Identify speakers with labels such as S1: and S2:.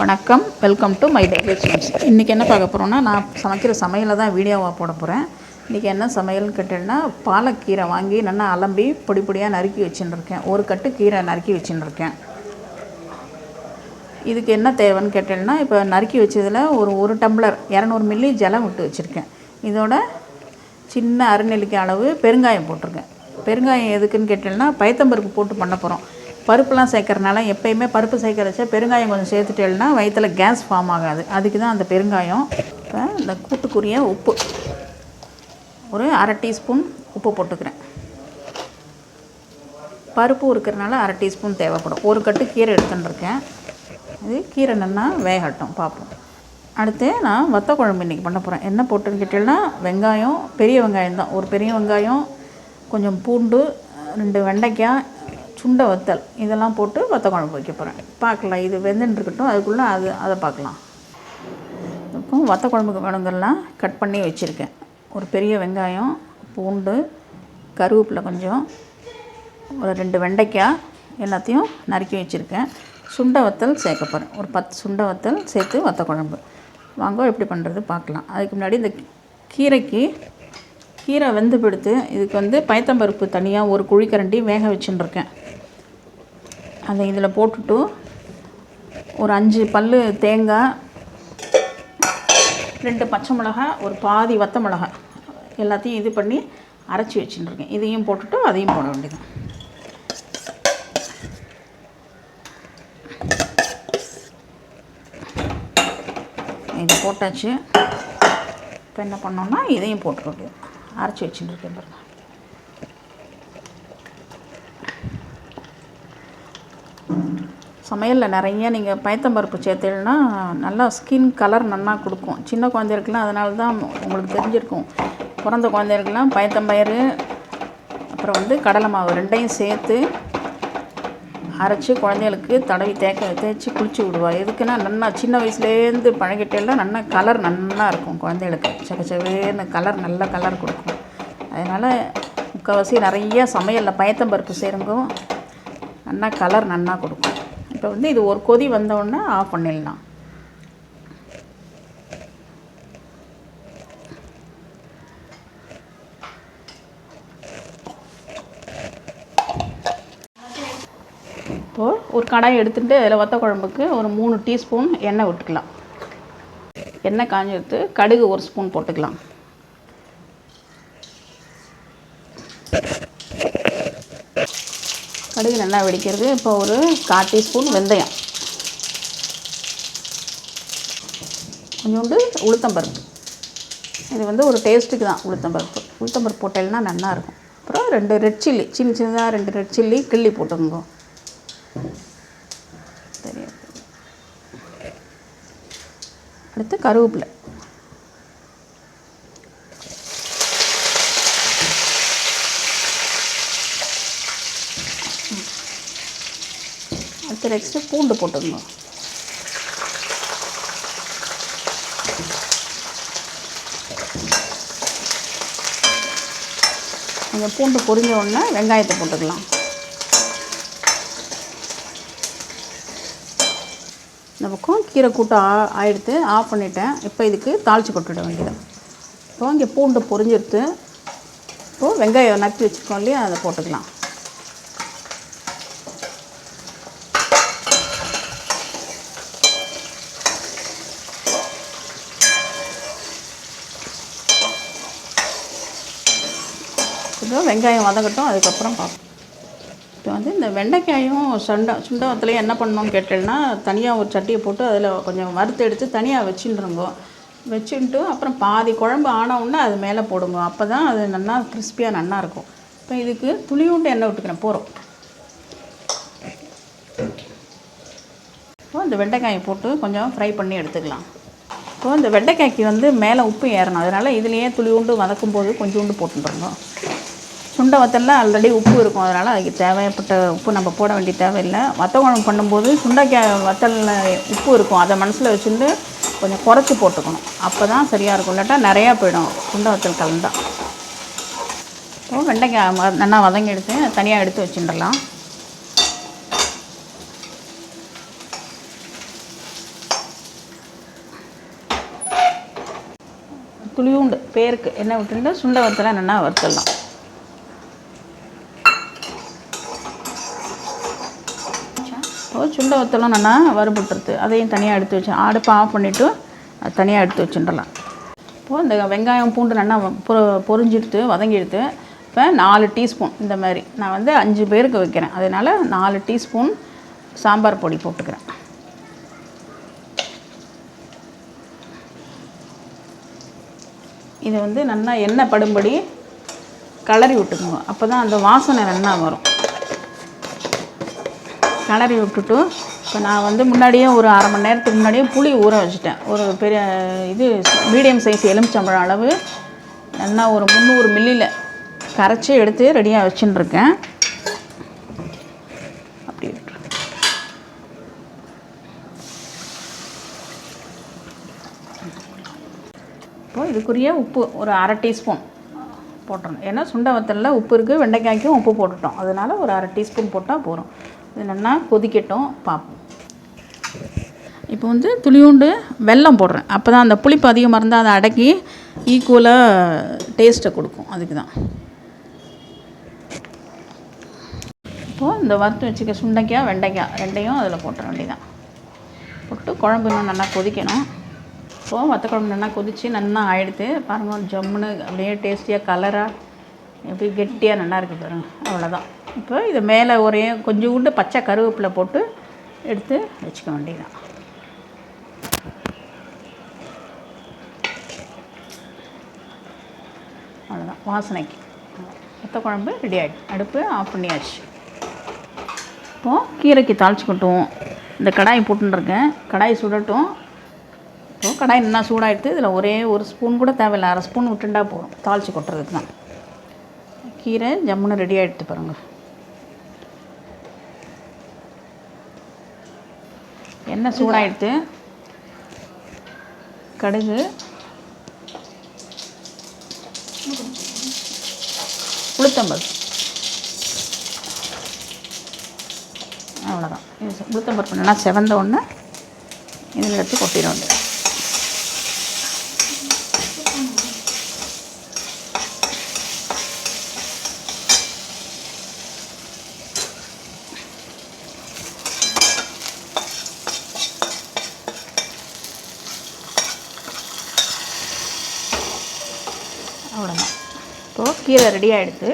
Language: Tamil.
S1: வணக்கம். Welcome to my daily sweets இன்றைக்கி என்ன பார்க்க போகிறோன்னா நான் சமைக்கிற சமையலை தான் வீடியோவாக போட போகிறேன் இன்றைக்கி என்ன சமையல்னு கேட்டேன்னா பாலக்கீரை வாங்கி நல்லா அலம்பி பொடி பொடியாக நறுக்கி வச்சுட்டுருக்கேன் ஒரு கட்டு கீரை நறுக்கி வச்சுட்டுருக்கேன் இதுக்கு என்ன தேவைன்னு கேட்டேன்னா இப்போ நறுக்கி வச்சதில் ஒரு ஒரு டம்ளர் இரநூறு மில்லி ஜலம் விட்டு வச்சுருக்கேன். இதோட சின்ன அரைநெல்லிக்காய் அளவு பெருங்காயம் போட்டிருக்கேன். பெருங்காயம் எதுக்குன்னு கேட்டேன்னா பயத்தம்பருப்பு போட்டு பண்ண போகிறோம் பருப்புலாம் சேர்க்கறனால எப்பயுமே பருப்பு சேர்க்கறச்ச பெருங்காயம் கொஞ்சம் சேர்த்துட்டேன்னா வயிற்றில் கேஸ் ஃபார்ம் ஆகாது. அதுக்கு தான் அந்த பெருங்காயம். இப்போ இந்த கூட்டுக்குரிய உப்பு. ஒரு அரை டீஸ்பூன் உப்பு போட்டுக்கிறேன். பருப்பு இருக்கிறனால அரை டீஸ்பூன் தேவைப்படும். ஒரு கட்டு கீரை எடுத்துட்டுருக்கேன் இது கீரை நல்லா வேகட்டும் பார்ப்போம். அடுத்து நான் வத்த குழம்பு இன்றைக்கி பண்ண போகிறேன் என்ன போட்டுன்னு கேட்டேன்னா வெங்காயம் பெரிய வெங்காயம் தான். ஒரு பெரிய வெங்காயம் கொஞ்சம் பூண்டு ரெண்டு வெண்டைக்காய் சுண்டை வத்தல். இதெல்லாம் போட்டு வத்த குழம்பு வைக்க போகிறேன் பார்க்கலாம் இது வெந்துன்னு இருக்கட்டும் அதுக்குள்ளே அது அதை பார்க்கலாம். இப்போ வத்த குழம்புக்கு வேணுங்கெல்லாம் கட் பண்ணி வச்சுருக்கேன். ஒரு பெரிய வெங்காயம் பூண்டு கருவேப்பிலை கொஞ்சம் ஒரு ரெண்டு வெண்டைக்காய் எல்லாத்தையும் நறுக்கி வச்சுருக்கேன். சுண்டை வத்தல் சேர்க்க போகிறேன் ஒரு பத்து சுண்டை வத்தல் சேர்த்து வத்த குழம்பு. வாங்க எப்படி பண்ணுறது பார்க்கலாம். அதுக்கு முன்னாடி இந்த கீரைக்கு கீரை வெந்து பிடித்து இதுக்கு வந்து பயத்தம்பருப்பு தனியாக ஒரு குழிக்கரண்டி வேக வச்சுட்டுருக்கேன் அதை இதில் போட்டுட்டு ஒரு அஞ்சு பல் தேங்காய் ரெண்டு பச்சை மிளகா ஒரு பாதி வத்த மிளகா எல்லாத்தையும் இது பண்ணி அரைச்சி வச்சுட்டுருக்கேன். இதையும் போட்டுட்டு அதையும் போட வேண்டியது இது போட்டாச்சு. இப்போ என்ன பண்ணோன்னா இதையும் போட்டுக்க வேண்டியது அரைச்சி வச்சுட்டுருக்கேன் பாருங்கள் சமையலில் நிறைய நீங்கள் பயத்தம்பருப்பு சேர்த்தீங்கன்னா நல்லா ஸ்கின் கலர் நல்லா கொடுக்கும். சின்ன குழந்தைகளுக்குலாம் அதனால தான் உங்களுக்கு தெரிஞ்சிருக்கும். பிறந்த குழந்தைகளுக்குலாம் பயத்தம்பயிறு அப்புறம் வந்து கடலை மாவு ரெண்டையும் சேர்த்து அரைச்சி குழந்தைகளுக்கு தடவி தேக்க தேய்ச்சி குளிச்சு விடுவா. எதுக்குன்னா நல்லா சின்ன வயசுலேருந்து பழகிட்டேலாம் நல்லா கலர் நல்லா இருக்கும் குழந்தைகளுக்கு. செக்க செவேன்னு கலர் நல்ல கலர் கொடுக்கும். அதனால் முக்கால்வாசி நிறைய சமையலில் பயத்தம்பருப்பு சேருங்கும் நல்லா கலர் நல்லா கொடுக்கும். இப்போ வந்து இது ஒரு கொதி வந்தோடனே ஆஃப் பண்ணிடலாம். இப்போது ஒரு கடாயை எடுத்துகிட்டு அதில் வத்த குழம்புக்கு ஒரு மூணு டீஸ்பூன் எண்ணெய் விட்டுக்கலாம். எண்ணெய் காஞ்சி எடுத்து கடுகு ஒரு ஸ்பூன் போட்டுக்கலாம். கடுகு நல்லா வெடிக்கிறது. இப்போ ஒரு கால் டீஸ்பூன் வெந்தயம். கொஞ்சோண்டு உளுத்தம்பருப்பு. இது வந்து ஒரு டேஸ்ட்டுக்கு தான் உளுத்தம்பருப்பு. உளுத்தம்பருப்பு போட்டேன்னா நல்லாயிருக்கும். அப்புறம் ரெண்டு ரெட் சில்லி சின்ன சின்னதாக ரெண்டு ரெட் சில்லி கிள்ளி போட்டுக்கோங்க. தெரியாது. அடுத்து கருவேப்பிலை. அடுத்து நெக்ஸ்ட்டு பூண்டு போட்டுடணும். கொஞ்சம் பூண்டு பொரிஞ்ச உடனே வெங்காயத்தை போட்டுக்கலாம். இந்த பக்கம் கீரை கூட்டம் ஆ ஆயிடுத்து ஆஃப் பண்ணிட்டேன். இப்போ இதுக்கு தாளித்து கொட்டுவிட வேண்டியது. இப்போ இங்கே பூண்டு பொரிஞ்சிருத்து இப்போது வெங்காயம் நக்கி வச்சுருக்கோம் இல்லையா அதை போட்டுக்கலாம். கொஞ்சம் வெங்காயம் வதங்கட்டும் அதுக்கப்புறம் பார்ப்போம். இப்போ வந்து இந்த வெண்டைக்காயும் சுண்டை சுண்டவத்துலேயும் என்ன பண்ணணும்னு கேட்டேன்னா தனியாக ஒரு சட்டியை போட்டு அதில் கொஞ்சம் வறுத்து எடுத்து தனியாக வச்சுட்டுருங்க வச்சுட்டு அப்புறம் பாதி குழம்பு ஆனவுடனே அது மேலே போடுங்க. அப்போ தான் அது நல்லா கிறிஸ்பியாக நல்லா இருக்கும் இப்போ இதுக்கு துளியுண்டு எண்ணெய் விட்டுக்கிறேன் போகிறோம் இப்போ இந்த வெண்டைக்காயை போட்டு கொஞ்சம் ஃப்ரை பண்ணி எடுத்துக்கலாம். இப்போ இந்த வெண்டைக்காய்க்கு வந்து மேலே உப்பு ஏறணும். அதனால் இதுலேயே துளி வதக்கும் போது கொஞ்சோண்டு போட்டுருந்தோம் சுண்டை வத்தலில் ஆல்ரெடி உப்பு இருக்கும். அதனால் அதுக்கு தேவைப்பட்ட உப்பு நம்ம போட வேண்டிய தேவையில்லை. வத்த குழம்பு பண்ணும்போது சுண்டைக்காய் வத்தலில் உப்பு இருக்கும். அதை மனசில் வச்சுருந்து கொஞ்சம் குறைச்சி போட்டுக்கணும். அப்போ தான் சரியாக இருக்கும். இல்லாட்டா நிறையா போயிடும். சுண்டை வத்தல் கலந்தா. இப்போ வெண்டைக்காய் நல்லா வதங்கி எடுத்து தனியாக எடுத்து வச்சுட்டுலாம் துளியூண்டு பேருக்கு என்ன விட்டுட்டு சுண்டை வத்தலை நல்லா வறுத்துடலாம். சுண்டை வத்தலும் நல்லா வறுபட்டுருது. அதையும் தனியாக எடுத்து வச்சு அடுப்பை ஆஃப் பண்ணிவிட்டு அது தனியாக எடுத்து வச்சுடலாம். இப்போது இந்த வெங்காயம் பூண்டு நல்லா பொ பொரிஞ்சிடுத்து வதங்கிடுத்து இப்போ நாலு டீஸ்பூன் இந்த மாதிரி. நான் வந்து அஞ்சு பேருக்கு வைக்கிறேன். அதனால் நாலு டீஸ்பூன் சாம்பார் பொடி போட்டுக்கிறேன். இதை வந்து நல்லா எண்ணெய் படும்படி கிளறி விட்டுக்குங்க. அப்போ தான் அந்த வாசனை நல்லா வரும். கிளறி விட்டுட்டு இப்போ நான் வந்து முன்னாடியே ஒரு அரை மணி நேரத்துக்கு முன்னாடியே புளி ஊற வச்சுட்டேன். ஒரு பெரிய இது மீடியம் சைஸ் எலுமிச்சம்பழம் அளவு. நல்லா ஒரு முந்நூறு மில்லியில் கரைச்சி எடுத்து ரெடியாக வச்சுட்டுருக்கேன். அப்படி இதுக்குரிய உப்பு ஒரு அரை டீஸ்பூன் போட்டுறணும் ஏன்னா சுண்டை வத்தலில் உப்பு இருக்குது வெண்டைக்காய்க்கும் உப்பு போட்டுட்டோம். அதனால ஒரு அரை டீஸ்பூன் போட்டால் போதும். இது நல்லா கொதிக்கட்டும் பார்ப்போம். இப்போ வந்து துளியூண்டு வெல்லம் போடுறேன். அப்போ தான் அந்த புளிப்பு அதிகமாக இருந்தால் அதை அடக்கி ஈக்குவலாக டேஸ்ட்டை கொடுக்கும். அதுக்கு தான் இப்போது இந்த வறுத்து வச்சுக்க சுண்டைக்காய் வெண்டைக்காய் ரெண்டையும் அதில் போட்டுற வேண்டியதான் போட்டு குழம்பு இன்னும் நல்லா கொதிக்கணும். இப்போது வத்த குழம்பு நல்லா கொதித்து நல்லா ஆயிடுத்து பாருங்கள் ஜம்முன்னு அப்படியே டேஸ்டியாக கலராக எப்படி கெட்டியாக நல்லா இருக்குது பாருங்கள் அவ்வளோதான் இப்போ இது மேலே ஒரே கொஞ்சோண்டு பச்சை கருவேப்பிலை போட்டு எடுத்து வச்சுக்க வேண்டியதான் அவ்வளோதான் வாசனைக்கு. மொத்த குழம்பு ரெடி ஆகிடும் அடுப்பு ஆஃப் பண்ணியாச்சு. இப்போது கீரைக்கு தாளிச்சு கொட்டுவோம் இந்த கடாய் போட்டுருக்கேன் கடாய் சுடட்டும். இப்போது கடாய் நல்லா சூடாகிடுது இதில் ஒரே ஒரு ஸ்பூன் கூட தேவையில்லை. அரை ஸ்பூன் விட்டுண்டா போதும். தாளித்து கொட்டுறதுக்கு தான் கீரை ஜம்முன்னு ரெடி ஆகிடுது பாருங்கள் எண்ணெய் சூடாயிடுத்து கடுகு. உளுத்தம்பருப்பு. அவ்வளோதான் இது உளுத்தம்பருப்பு நல்லா செவந்த ஒன்று இதில் எடுத்து கொட்டிட வேண்டியது அவ்வளோதான் இப்போது கீரை ரெடி ஆகிடுது